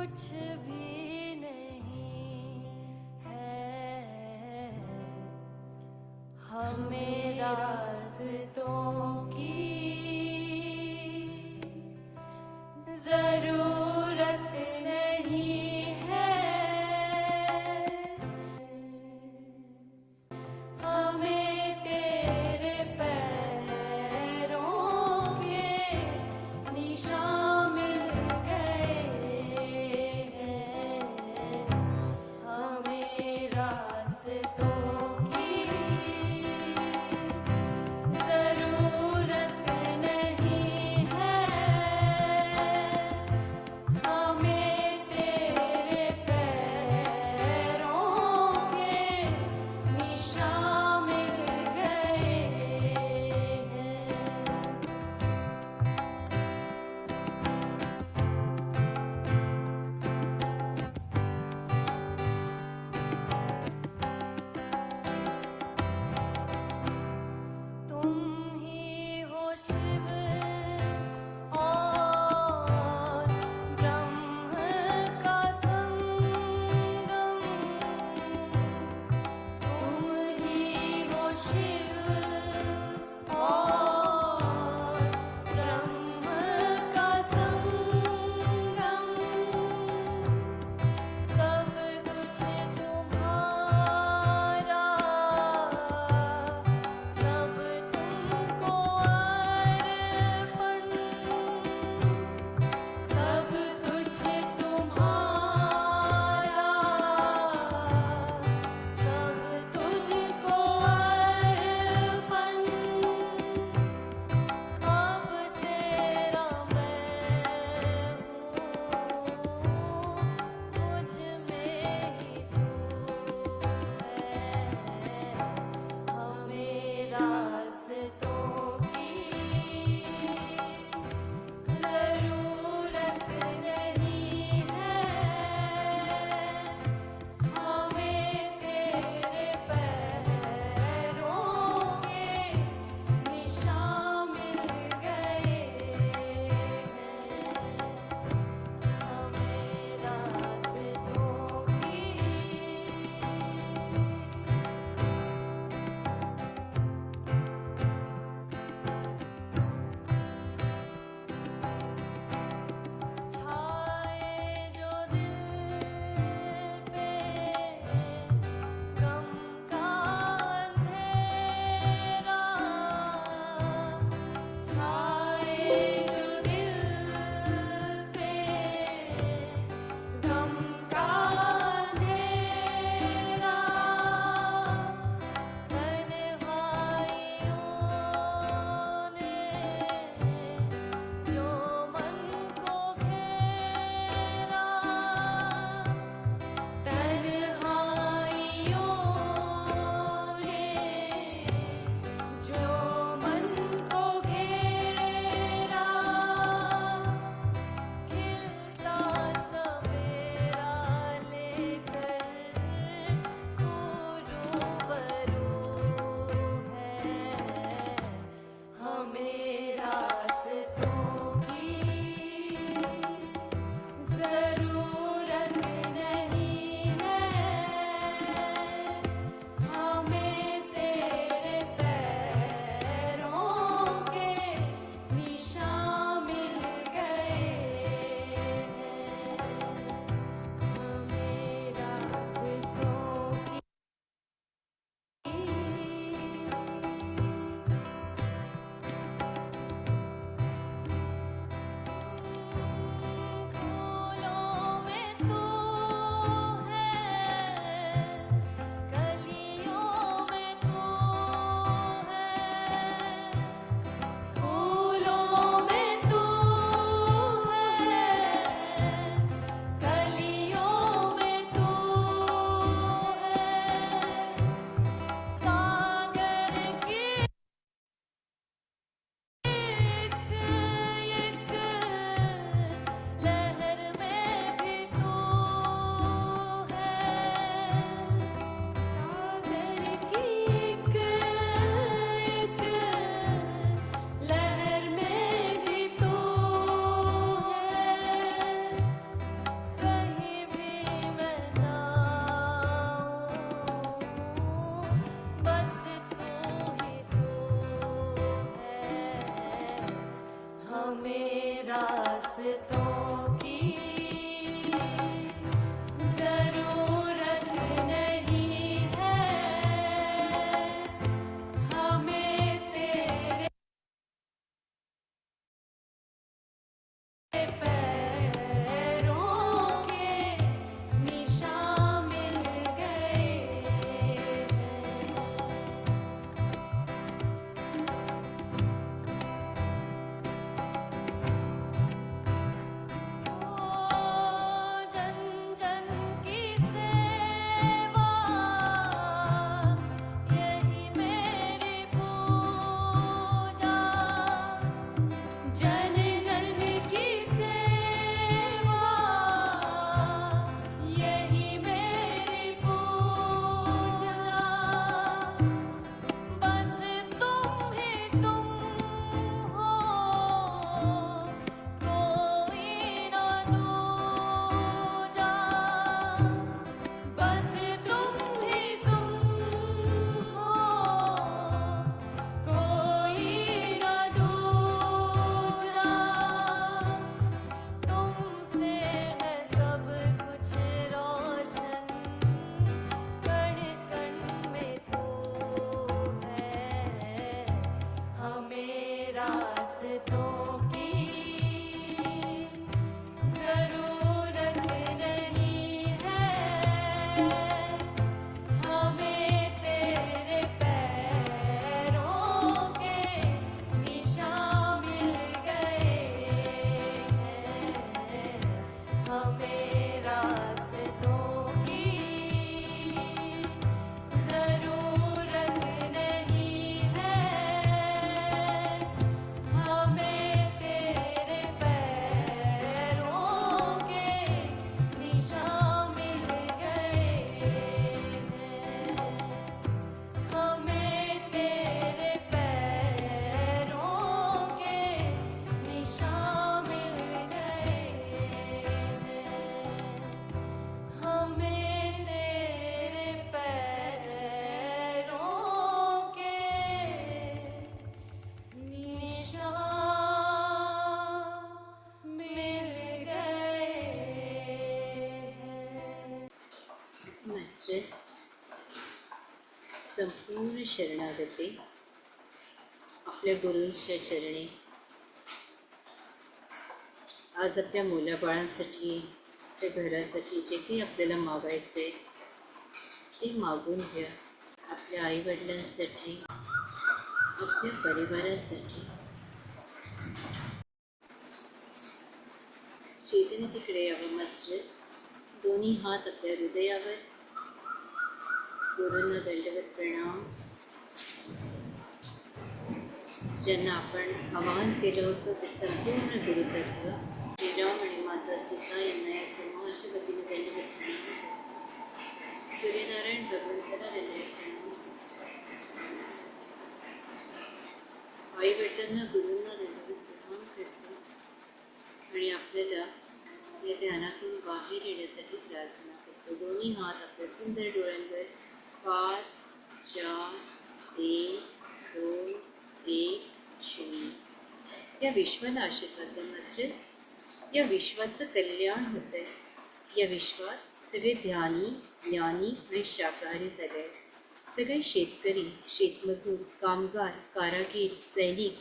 कुछ भी नहीं है। हमें रास्तों की मास्टर्स संपूर्ण शरणागती आपल्या गुरूंच्या शरणे. आज आपल्या मुलाबाळांसाठी आपल्या घरासाठी जे काही आपल्याला मागायचे ते मागून घ्या. आपल्या आईवडिलांसाठी आपल्या परिवारासाठी. चेतन तिकडे यावं मास्टर्स. दोन्ही हात आपल्या हृदयावर. गुरूंना दंडवत प्रणाम. ज्यांना आपण आवाहन केलं होतं ते संपूर्ण गुरुतत्व श्रीराम आणि माता सीता यांना या समूहाच्या वतीने दंडवत प्रणाम. सूर्यनारायण भगवंताला दंडवत प्रणाम. आई वडिलांना गुरूंना दंडवत प्रणाम करतो आणि आपल्याला या ध्यानातून बाहेर येण्यासाठी प्रार्थना करतो. दोन्ही हात आपल्या सुंदर डोळ्यांवर पाच चार एक दोन एक शून्य. या विश्वाला आशीर्वाद द्या या विश्वाचं कल्याण होतं आहे या विश्वात सगळे ध्यानी ज्ञानी आणि शाकाहारी झाले आहेत. सगळे शेतकरी शेतमजूर कामगार कारागीर सैनिक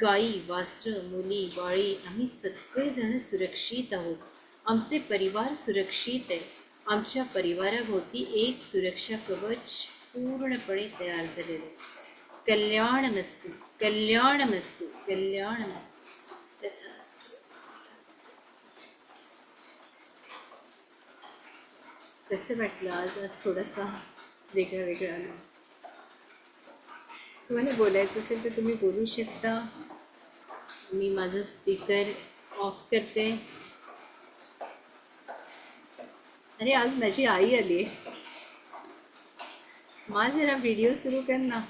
गाई वास्त्र मुली बाळी आम्ही सगळेजण सुरक्षित आहोत. आमचे परिवार सुरक्षित आहे. आमच्या परिवाराभोवती एक सुरक्षा कवच पूर्णपणे तयार झालेलं कल्याण मस्तू कल्याण मस्तू कल्याण मस्तू. कसं वाटलं आज? आज थोडासा वेगळा वेगळा आला. तुम्हाला बोलायचं असेल तर तुम्ही बोलू शकता. मी माझं स्पीकर ऑफ करते. अरे आज माझी आई आली आहे मा जरा व्हिडिओ सुरू कर ना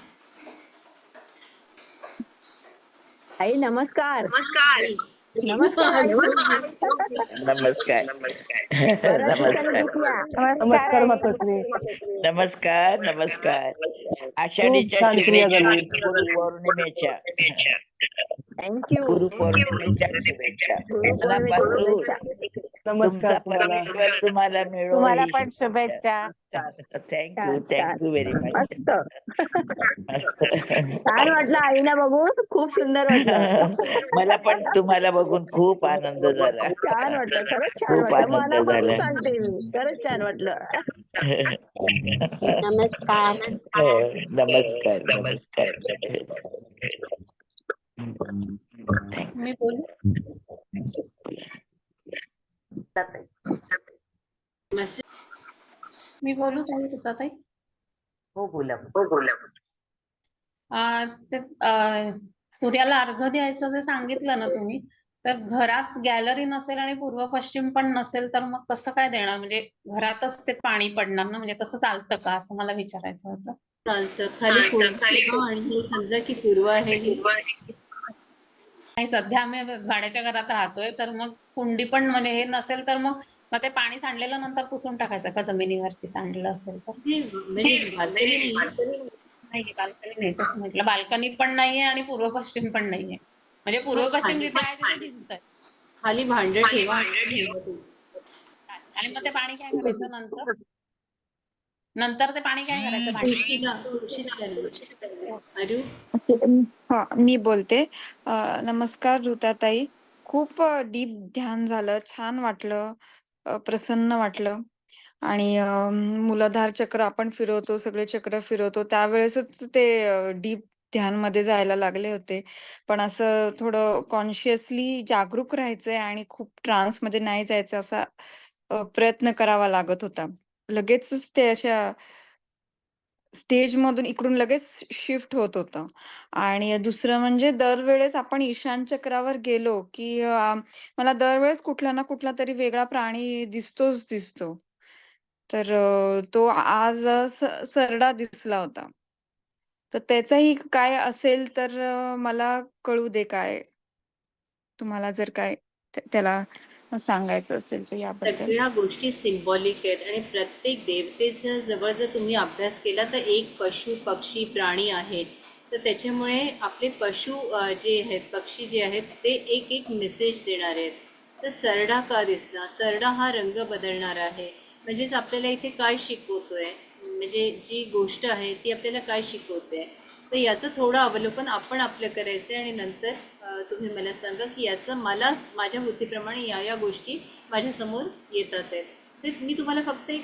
आई नमस्कार। नमस्कार। नमस्कार। नमस्कार। नमस्कार। नमस्कार। नमस्कार आषाढीच्या गुरुपौर्णिमेच्या थँक्यू मनापासून तुमचा नमस्कार तुम्हाला. तुम्हाला मिळो. तुम्हाला पण शुभेच्छा. थँक्यू छान, थँक्यू व्हेरी मच मस्त. छान वाटलं आईला बघून. खूप सुंदर वाटलं. मला पण तुम्हाला बघून खूप आनंद झाला. छान वाटलं खरंच छान खूप वाटलं. आनंद मनापासून झाला. सांगते मी. खरंच छान वाटलं. नमस्कार. हो, नमस्कार. नमस्कार मी बोलू मास्टर मी बोलू ताई तुका ताई? हो बोला अं, ते अं, सूर्याला अर्घ्य द्यायचं जे सांगितलं ना तुम्ही तर घरात गॅलरी नसेल आणि पूर्व पश्चिम पण नसेल तर मग कसं काय देणार? म्हणजे घरातच ते पाणी पडणार ना? म्हणजे तसं चालतं का? असं मला विचारायचं होतं. चालतं. खाली ठेवा आणि हे समजा की पूर्व आहे. ही आणि सध्या आम्ही भाड्याच्या घरात राहतोय तर मग कुंडी पण म्हणजे हे नसेल तर मग मग ते पाणी सांडलेलं नंतर पुसून टाकायचं का जमिनीवरती सांडलं असेल तर? म्हणजे नाही. बाल्कनी नाही. तसं म्हटलं बाल्कनी पण नाहीये आणि पूर्व पश्चिम पण नाहीये. म्हणजे पूर्व पश्चिम जिथे आहे तिथे आहे खाली भांड ठेवा. आणि मग ते पाणी काय करायचं नंतर? नंतर ते पाणी काय करायचं? भांडी? हा मी बोलते. नमस्कार ऋताताई. खूप डीप ध्यान झालं छान वाटलं प्रसन्न वाटलं. आणि मूलाधार चक्र आपण फिरवतो सगळे चक्र फिरवतो त्यावेळेसच ते डीप ध्यानमध्ये जायला लागले होते. पण असं थोडं कॉन्शियसली जागरूक राहायचंय आणि खूप ट्रान्समध्ये नाही जायचं असा प्रयत्न करावा लागत होता. लगेचच ते अशा स्टेज मधून इकडून लगेच शिफ्ट होत होतं. आणि दुसरं म्हणजे दरवेळेस आपण ईशान चक्रावर गेलो की मला दरवेळेस कुठला ना कुठला तरी वेगळा प्राणी दिसतोच दिसतो. तर तो आज स- सरडा दिसला होता. तर त्याचाही काय असेल तर मला कळू दे काय. तुम्हाला जर काय त्या- त्याला सांगायचं असेल तर याबद्दल. सगळ्या गोष्टी सिम्बॉलिक आहेत आणि प्रत्येक देवतेचा जवळ जर तुम्ही अभ्यास केला तर एक पशु पक्षी प्राणी आहेत. तर त्याच्यामुळे आपले पशु जे आहेत पक्षी जे आहेत ते एक एक मेसेज देणार आहेत. तर सरडा का दिसला? सरडा हा रंग बदलणार आहे. म्हणजेच आपल्याला इथे काय शिकवतोय? म्हणजे जी गोष्ट आहे ती आपल्याला काय शिकवते? तर याचं थोडं अवलोकन आपण आपलं करायचं आहे आणि नंतर तुम्ही मला सांगा की याचं मला माझ्या बुद्धीप्रमाणे या या गोष्टी माझ्यासमोर येतात आहेत. तर मी तुम्हाला फक्त एक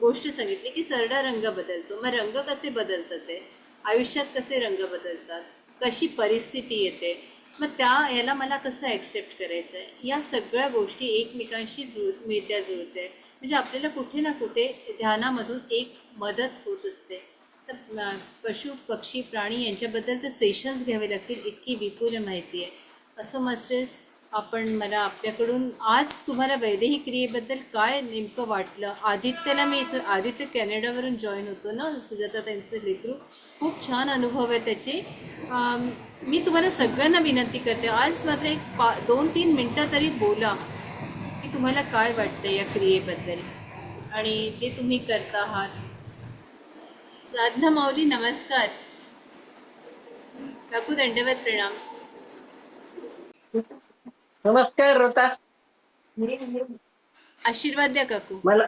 गोष्ट सांगितली की सरडा रंग बदलतो. मग रंग कसे बदलतात ते? आयुष्यात कसे रंग बदलतात? कशी परिस्थिती येते? मग त्या याला मला कसं ॲक्सेप्ट करायचं आहे या सगळ्या गोष्टी एकमेकांशी जुळ मिळत्या जुळते म्हणजे आपल्याला कुठे ना कुठे ध्यानामधून एक मदत होत असते. तर पशु पक्षी प्राणी यांच्याबद्दल तर सेशन्स घ्यावे लागतील इतकी विपुल माहिती आहे. असो मास्टर्स आपण मला आपल्याकडून आज तुम्हाला वैदेही क्रियेबद्दल काय नेमकं वाटलं? आदित्यला मी इथं आदित्य कॅनडावरून जॉईन होतो ना सुजाता त्यांचं लेकरू. खूप छान अनुभव आहे त्याचे. मी तुम्हाला सगळ्यांना विनंती करते आज मात्र एक पा दोन तीन मिनटं तरी बोला की तुम्हाला काय वाटतं या क्रियेबद्दल? आणि जे तुम्ही करता आहात साधना माऊली नमस्कार. काकू दंडवत प्रणाम. नमस्कार रोता आशीर्वाद द्या काकू. मला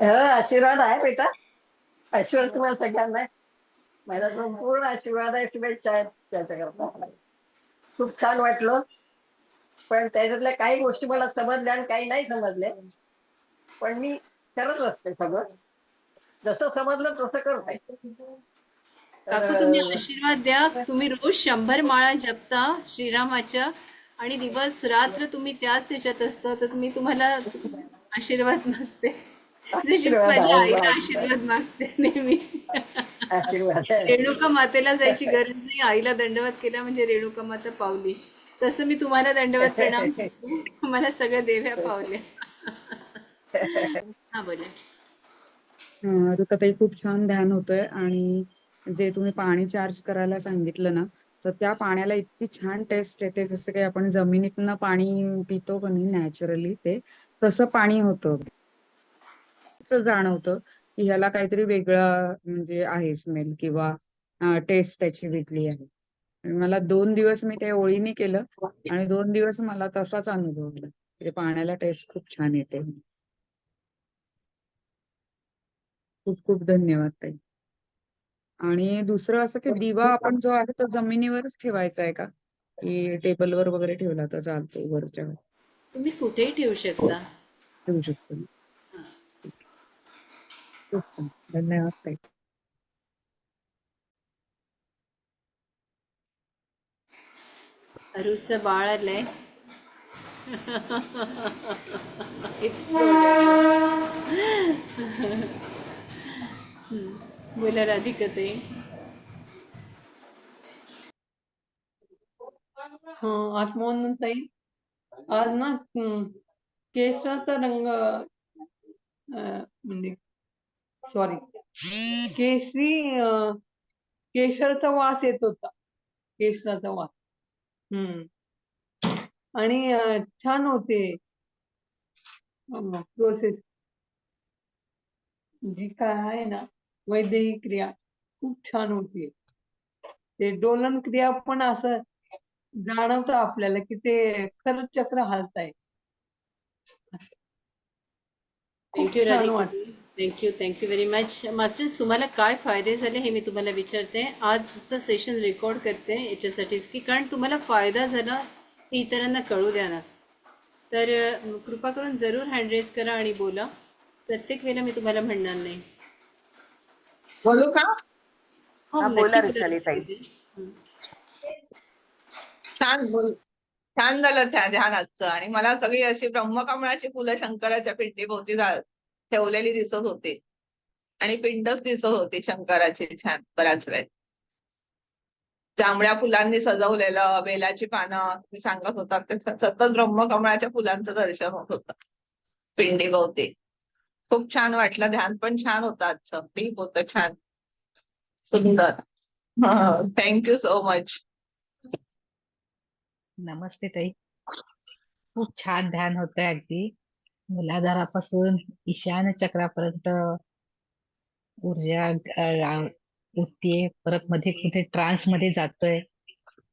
ह आशीर्वाद आहे बेटा. आशीर्वाद तुम्हाला सगळ्यांना आहे. माझा संपूर्ण आशीर्वाद आहे शुभेच्छा आहेत त्याच्याकरता. खूप छान वाटलं. पण त्याच्यातल्या काही गोष्टी मला समजल्या आणि काही नाही समजल्या. पण मी करत असते सगळं. जसं समजलं तसं करते काकू तुम्ही आशीर्वाद द्या. तुम्ही रोज शंभर माळा जपता श्रीरामाच्या. आणि दिवस रात्र तुम्ही त्याच ह्याच्यात असता तर मी तुम्हाला आशीर्वाद मागते. माझ्या आईला. आशीर्वाद मागते नेहमी. रेणुका मातेला जायची गरज नाही. आईला दंडवत केला म्हणजे रेणुका माता पावली. तसं मी तुम्हाला दंडवत प्रणाम. मला सगळ्या देव्या पावल्या. हा बोला. अं, खूप छान ध्यान होतंय आणि जे तुम्ही पाणी चार्ज करायला सांगितलं ना तर त्या पाण्याला इतकी छान टेस्ट येते जसं काही आपण जमिनीतनं पाणी पितो कधी नॅचरली ते तसं पाणी होतं. जाणवतं की ह्याला काहीतरी वेगळं म्हणजे आहे स्मेल किंवा टेस्ट त्याची वेगळी आहे. मला दोन दिवस मी ते ओळीने केलं आणि दोन दिवस मला तसाच अनुभव आला. म्हणजे पाण्याला टेस्ट खूप छान येते. खूप खूप धन्यवाद ताई. आणि दुसरं असं की दिवा आपण जो आहे तो जमिनीवरच ठेवायचा आहे का? की टेबलवर वगैरे ठेवला तर चालतो वरच्या वर? तुम्ही कुठेही ठेवू शकता. ठेवू शकतो ना? खूप छान. धन्यवाद ताई. अरुचं बाळ आलंय बोला राधिका ताई. हा ताई. आज ना केशराचा रंग म्हणजे सॉरी केशरी केशरचा वास येत होता. केशराचा वास. हम्म. आणि छान होते. प्रोसेस जी काय आहे ना वैद्यकीय क्रिया. खूप छान होती. ते डोलन क्रिया पण असं जाणवतं आपल्याला की ते खरंच चक्र हलत थँक्यू राधिका वाटलं. Thank you thank you very much masters तुम्हाला काय फायदे झाले हे मी तुम्हाला विचारते. आजचं सेशन रेकॉर्ड करते याच्यासाठीच की कारण तुम्हाला फायदा झाला हे इतरांना कळू द्या ना. तर कृपा करून जरूर हँड रेस करा आणि बोला. प्रत्येक वेळेला मी तुम्हाला म्हणणार नाही. बोलू का? हो हा, बोला. हं. छान बोल छान झालं त्या ध्यानाचं. आणि मला सगळी अशी ब्रह्मकमळाची फुलं शंकराच्या पिंडीभोवती जा- ठेवलेली दिसत होती. आणि पिंडच दिसत होती शंकराची छान बराच वेळ जांभळ्या फुलांनी सजवलेलं बेलाची पानं तुम्ही सांगत होता ते स- सतत ब्रह्मकमळाच्या फुलांचं दर्शन होत होतं. पिंडीभोवती. खूप छान वाटलं. ध्यान पण छान होतं आजचं. डीप होतं छान. सुंदर. थँक्यू सो मच नमस्ते ताई. खूप छान ध्यान होतंय अगदी. मुलाधारापासून ईशान चक्रापर्यंत ऊर्जा उठतीये परत मध्ये कुठे ट्रान्समध्ये जातोय.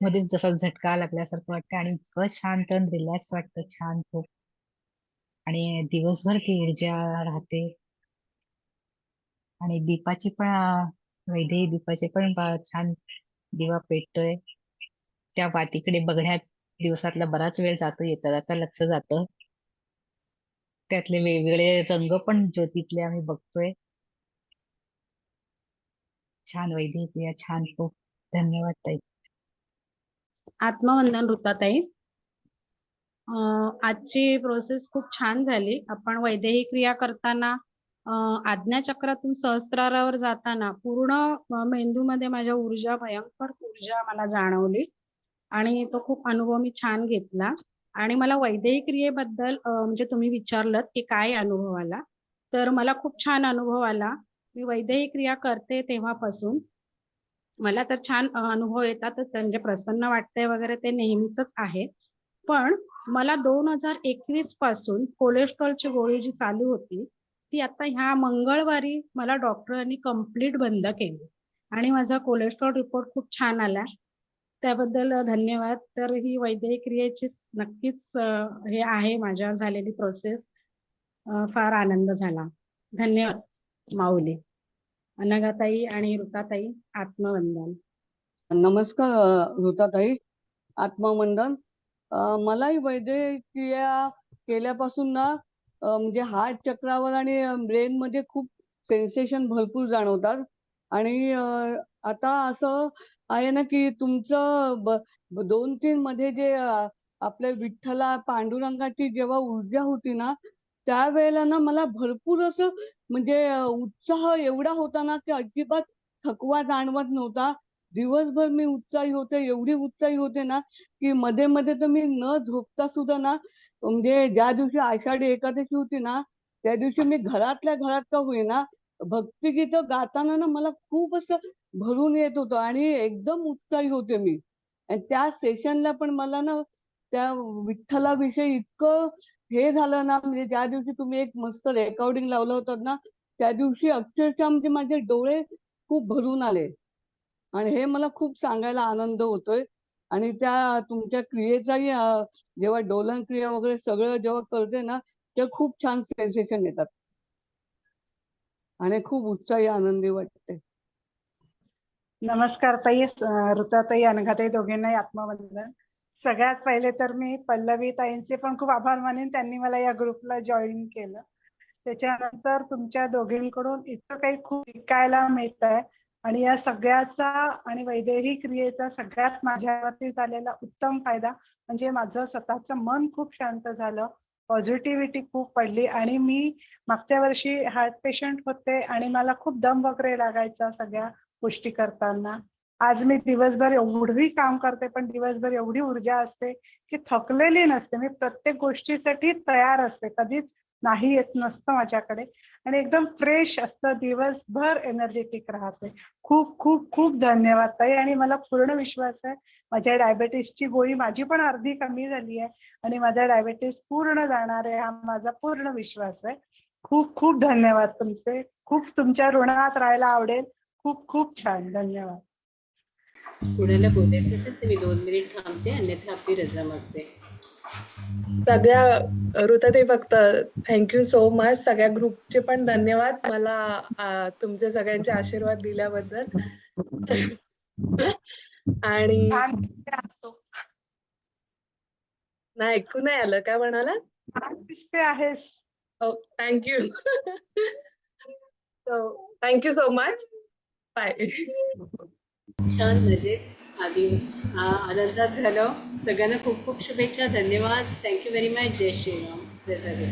मध्येच जसा झटका लागल्यासारखं वाटतं आणि इतकं शांत रिलॅक्स वाटतं. छान खूप. आणि दिवसभर ती ऊर्जा राहते. आणि दीपाची पण वैदेही दीपाचे पण छान दिवा पेटतोय. त्या वातीकडे बघण्यात दिवसातला बराच वेळ जातो येता जाता लक्ष जातं. त्यातले वेगवेगळे रंग पण ज्योतीतले आम्ही बघतोय. छान वैदेही छान खूप. धन्यवाद ताई. आत्मवंदन ऋताताई आजची प्रोसेस खूप छान झाली. आपण वैदेही क्रिया करताना आज्ञाचक्रातून सहस्त्रारावर जाताना पूर्ण मेंदूमध्ये माझ्या ऊर्जा भयंकर ऊर्जा मला जाणवली आणि तो खूप अनुभव मी छान घेतला. आणि मला वैदेही क्रियेबद्दल म्हणजे तुम्ही विचारलं की काय अनुभव आला तर मला खूप छान अनुभव आला. मी वैदेही क्रिया करते तेव्हापासून. मला तर छान अनुभव येतातच म्हणजे प्रसन्न वाटतंय वगैरे ते नेहमीच आहे. पण मला दोन हजार एकवीसपासून कोलेस्ट्रॉलची गोळी जी चालू होती ती आता ह्या मंगळवारी मला डॉक्टरांनी कंप्लीट बंद केली. आणि माझा कोलेस्ट्रॉल रिपोर्ट खूप छान आला. त्याबद्दल धन्यवाद. तर ही वैद्यकीय क्रियेची नक्कीच हे आहे माझ्या झालेली प्रोसेस फार आनंद झाला. धन्यवाद माऊली. अनघाताई आणि ऋताताई आत्मवंदन. नमस्कार ऋताताई. आत्मवंदन. मलाही वैद्यकीय केल्यापासून ना म्हणजे हार्ट चक्रावर आणि ब्रेन मध्ये खूप सेन्सेशन भरपूर जाणवतात. आणि आता असं आहे ना की तुमचं दोन तीन मध्ये जे आपल्या विठ्ठला पांडुरंगाची जेव्हा ऊर्जा होती ना त्यावेळेला ना मला भरपूर असं म्हणजे उत्साह एवढा होता ना की अजिबात थकवा जाणवत नव्हता. दिवसभर मी उत्साही होते एवढी उत्साही होते ना की मध्ये मध्ये तर मी न झोपता सुद्धा ना म्हणजे ज्या दिवशी आषाढी एकादशी होती ना त्या दिवशी मी घरातल्या घरात का होईना भक्तिगीत गाताना ना मला खूप असं भरून येत होतं आणि एकदम उत्साही होते मी. आणि त्या सेशनला पण मला ना त्या विठ्ठलाविषयी इतकं हे झालं ना म्हणजे ज्या दिवशी तुम्ही एक मस्त रेकॉर्डिंग लावलं होतं ना त्या दिवशी अक्षरशः म्हणजे माझे डोळे खूप भरून आले. आणि हे मला खूप सांगायला आनंद होतोय. आणि त्या तुमच्या क्रियेचाही जेव्हा डोलन क्रिया वगैरे सगळं जेव्हा करते ना ते खूप छान सेन्सेशन येतात. आणि खूप उत्साही आनंदी वाटते. नमस्कार ताई ऋताताई अनघाताई दोघींनाही आत्मवंदन. सगळ्यात पहिले तर मी पल्लवी ताईंचे पण खूप आभार मानेन. त्यांनी मला या ग्रुपला जॉईन केलं. त्याच्यानंतर तुमच्या दोघींकडून इतकं काही खूप शिकायला मिळत आहे आणि या सगळ्याचा आणि वैदेही क्रियेचा सगळ्यात माझ्यावरती झालेला उत्तम फायदा म्हणजे माझं स्वतःचं मन खूप शांत झालं. पॉझिटिव्हिटी खूप पडली आणि मी मागच्या वर्षी हार्ट पेशंट होते आणि मला खूप दम वगैरे लागायचा सगळ्या गोष्टी करताना. आज मी दिवसभर एवढी काम करते पण दिवसभर एवढी ऊर्जा असते की थकलेली नसते. मी प्रत्येक गोष्टीसाठी तयार असते. कधीच नाही येत नसतं माझ्याकडे. आणि एकदम फ्रेश असतं दिवसभर एनर्जेटिक राहते. खूप खूप खूप धन्यवाद ताई. आणि मला पूर्ण विश्वास आहे माझ्या डायबेटीसची गोळी माझी पण अर्धी कमी झाली आहे आणि माझा डायबेटीस पूर्ण जाणार आहे हा माझा पूर्ण विश्वास आहे. खूप खूप धन्यवाद तुमचे. खूप तुमच्या ऋणात राहायला आवडेल. खूप खूप छान. धन्यवाद. कुणाला बोलायचं असेल तर मी दोन मिनिट थांबते अन्यथा आपली रजा मागते. सगळ्या ऋताताई फक्त थँक्यू सो मच सगळ्या ग्रुपचे पण धन्यवाद. मला तुमचे सगळ्यांचे आशीर्वाद दिल्याबद्दल. आणि नाही ऐकू नाही आलं काय म्हणाला? आहेस. Thank you thank you so much bye छान मजेत हा दिवस हा आनंदात घालव सगळ्यांना खूप खूप शुभेच्छा. धन्यवाद. थँक्यू व्हेरी मच जय श्रीराम. जय सगळे